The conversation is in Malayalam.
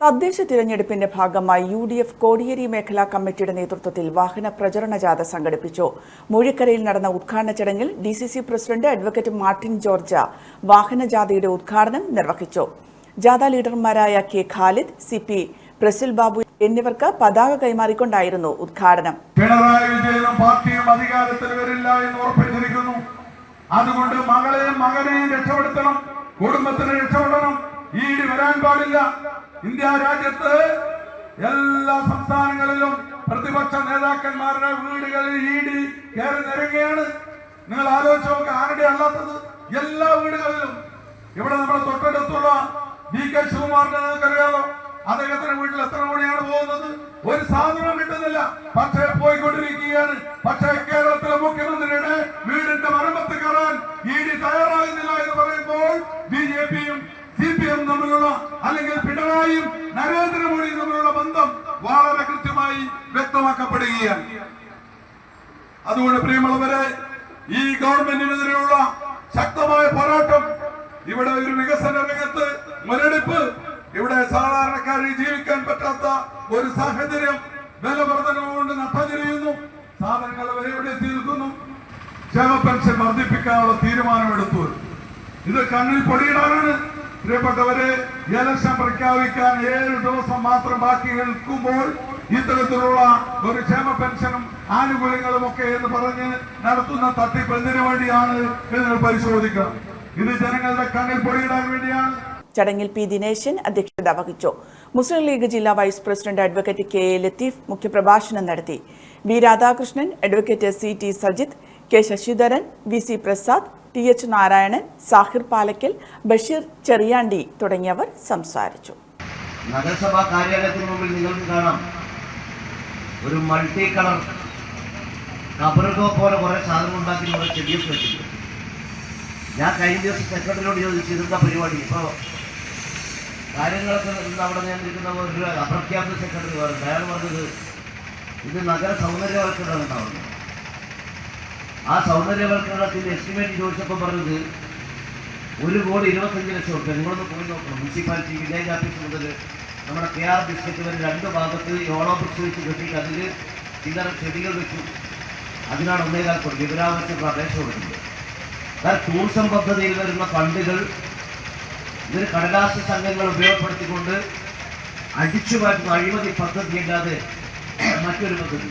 തദ്ദേശ തിരഞ്ഞെടുപ്പിന്റെ ഭാഗമായി യു ഡി എഫ് കോടിയേരി മേഖലാ കമ്മിറ്റിയുടെ നേതൃത്വത്തിൽ വാഹന പ്രചരണ ജാഥ സംഘടിപ്പിച്ചു. മൂഴിക്കരയിൽ നടന്ന ഉദ്ഘാടന ചടങ്ങിൽ D C C president advocate Martin George വാഹന ജാഥയുടെ ഉദ്ഘാടനം നിർവഹിച്ചു. ജാഥ ലീഡർമാരായ കെ ഖാലിദ് സി പി പ്രസിൽ ബാബു എന്നിവർക്ക് പതാക കൈമാറിക്കൊണ്ടായിരുന്നു ഉദ്ഘാടനം. പിണറായി പാർട്ടിയും എന്ന് അതുകൊണ്ട് മകളെയും മകനെയും രക്ഷപ്പെടുത്തണം കുടുംബത്തിനെ രക്ഷപ്പെടണം വരാൻ പാടില്ല. ഇന്ത്യ രാജ്യത്ത് എല്ലാ സംസ്ഥാനങ്ങളിലും പ്രതിപക്ഷ നേതാക്കന്മാരുടെ വീടുകളിൽ ഈടി കയറി നിരങ്ങുകയാണ്. നിങ്ങൾ ആലോചിച്ച് നോക്കുക ആരുടെ അല്ലാത്തത്? എല്ലാ വീടുകളിലും. ഇവിടെ നമ്മുടെ തൊട്ടടുത്തുള്ള ഡി കെ ശിവകുമാറിന്റെ നിങ്ങൾക്കറിയാലോ അദ്ദേഹത്തിന്റെ വീട്ടിൽ എത്ര മണിയാണ് പോകുന്നത്? ഒരു സാധനം കിട്ടുന്നില്ല. പക്ഷേ പോയിക്കൊണ്ടിരിക്കുകയാണ് തമ്മിലുള്ള അല്ലെങ്കിൽ പിണറായിയും നരേന്ദ്രമോദിയും തമ്മിലുള്ള ബന്ധം വളരെ കൃത്യമായി വ്യക്തമാക്കപ്പെടുകയാണ്. അതുകൊണ്ട് പ്രിയമുള്ളവരെ ഈ ഗവൺമെന്റിനെതിരെയുള്ള ശക്തമായ പോരാട്ടം ഇവിടെ ഒരു വികസന രംഗത്ത് മുരടിപ്പ് ഇവിടെ സാധാരണക്കാരിൽ ജീവിക്കാൻ പറ്റാത്ത ഒരു സാഹചര്യം ബലവർദ്ധനവ് കൊണ്ട് നട്ടതിരിയുന്നു. സാധനങ്ങൾ വിലയുടെ തീർക്കുന്നു. ക്ഷേമ പെൻഷൻ വർദ്ധിപ്പിക്കാനുള്ള തീരുമാനമെടുത്തു. ഇത് കണ്ണിൽ പൊടിയിടാനാണ് പ്രിയപ്പെട്ടവരെ ഇലക്ഷൻ പ്രഖ്യാപിക്കാൻ ഏഴ് ദിവസം മാത്രം ബാക്കി നിൽക്കുമ്പോൾ ഇത്തരത്തിലുള്ള ഒരു ക്ഷേമ പെൻഷനും ആനുകൂല്യങ്ങളും ഒക്കെ എന്ന് പറഞ്ഞ് നടത്തുന്ന തട്ടിപ്പ് എന്തിനു വേണ്ടിയാണ് എന്ന് പരിശോധിക്കണം. ഇത് ജനങ്ങളുടെ കണ്ണിൽ പൊടിയിടാൻ വേണ്ടിയാണ്. ചടങ്ങിൽ പി ദിനേശൻ അധ്യക്ഷത വഹിച്ചു. മുസ്ലിം ലീഗ് ജില്ലാ vice president advocate K A Latheef മുഖ്യപ്രഭാഷണം നടത്തി. V Radhakrishnan advocate C T Sajith K Sasidharan V C Prasad T H Narayanan Sahir Palakkal Basheer Cheriyandi തുടങ്ങിയവർ സംസാരിച്ചു. നഗരസഭാ കാര്യാലയത്തിന് മുമ്പിൽ നിങ്ങൾക്ക് കാണാം ഒരു മൾട്ടി കളർ കബറുകോ പോലെ കുറെ സാധനം ഉണ്ടാക്കി നമ്മുടെ ചെടിയൊക്കെ വെച്ചിട്ടുണ്ട് ഞാൻ കഴിഞ്ഞ ദിവസം സെക്രട്ടറിയോട് ചോദിച്ചു ഇതെന്താ പരിപാടി? ഇപ്പോൾ കാര്യങ്ങളൊക്കെ അവിടെ ഞാൻ ഇരിക്കുന്ന ഒരു അപ്രഖ്യാപിത സെക്രട്ടറി പറഞ്ഞു അയാൾ പറഞ്ഞത് ഇത് നഗര സൗന്ദര്യവൽക്കരണം ഉണ്ടാവുന്നു ആ സൗന്ദര്യവൽക്കരണത്തിന്റെ എസ്റ്റിമേറ്റ് ചോദിച്ചപ്പോൾ പറഞ്ഞത് ഒരു കോടി ഇരുപത്തഞ്ച് ലക്ഷം റുപ്യ നിങ്ങളൊന്ന് പോയി നോക്കണം. മുനിസിപ്പാലിറ്റി വില്ലേജ് ഓഫീസ് മുതൽ നമ്മുടെ കെ ആർ ഡിസ്ട്രിക്റ്റ് വരെ രണ്ട് ഭാഗത്ത് യോളോ ബ്രിക്സ് വെച്ച് കെട്ടിയിട്ട് അതിൽ ചില്ലറ ചെടികൾ വെച്ചു. അതിനാണ് ഒന്നേകാൽ കോടി വിവരാവശ്യ അപേക്ഷ കൊടുക്കുന്നത്. അതായത് ടൂറിസം പദ്ധതിയിൽ വരുന്ന ഫണ്ടുകൾ ഇതിന് കടലാസ സംഘങ്ങൾ ഉപയോഗപ്പെടുത്തിക്കൊണ്ട് അടിച്ചു മാറ്റുന്ന അഴിമതി പദ്ധതി അല്ലാതെ മറ്റൊരു പദ്ധതി.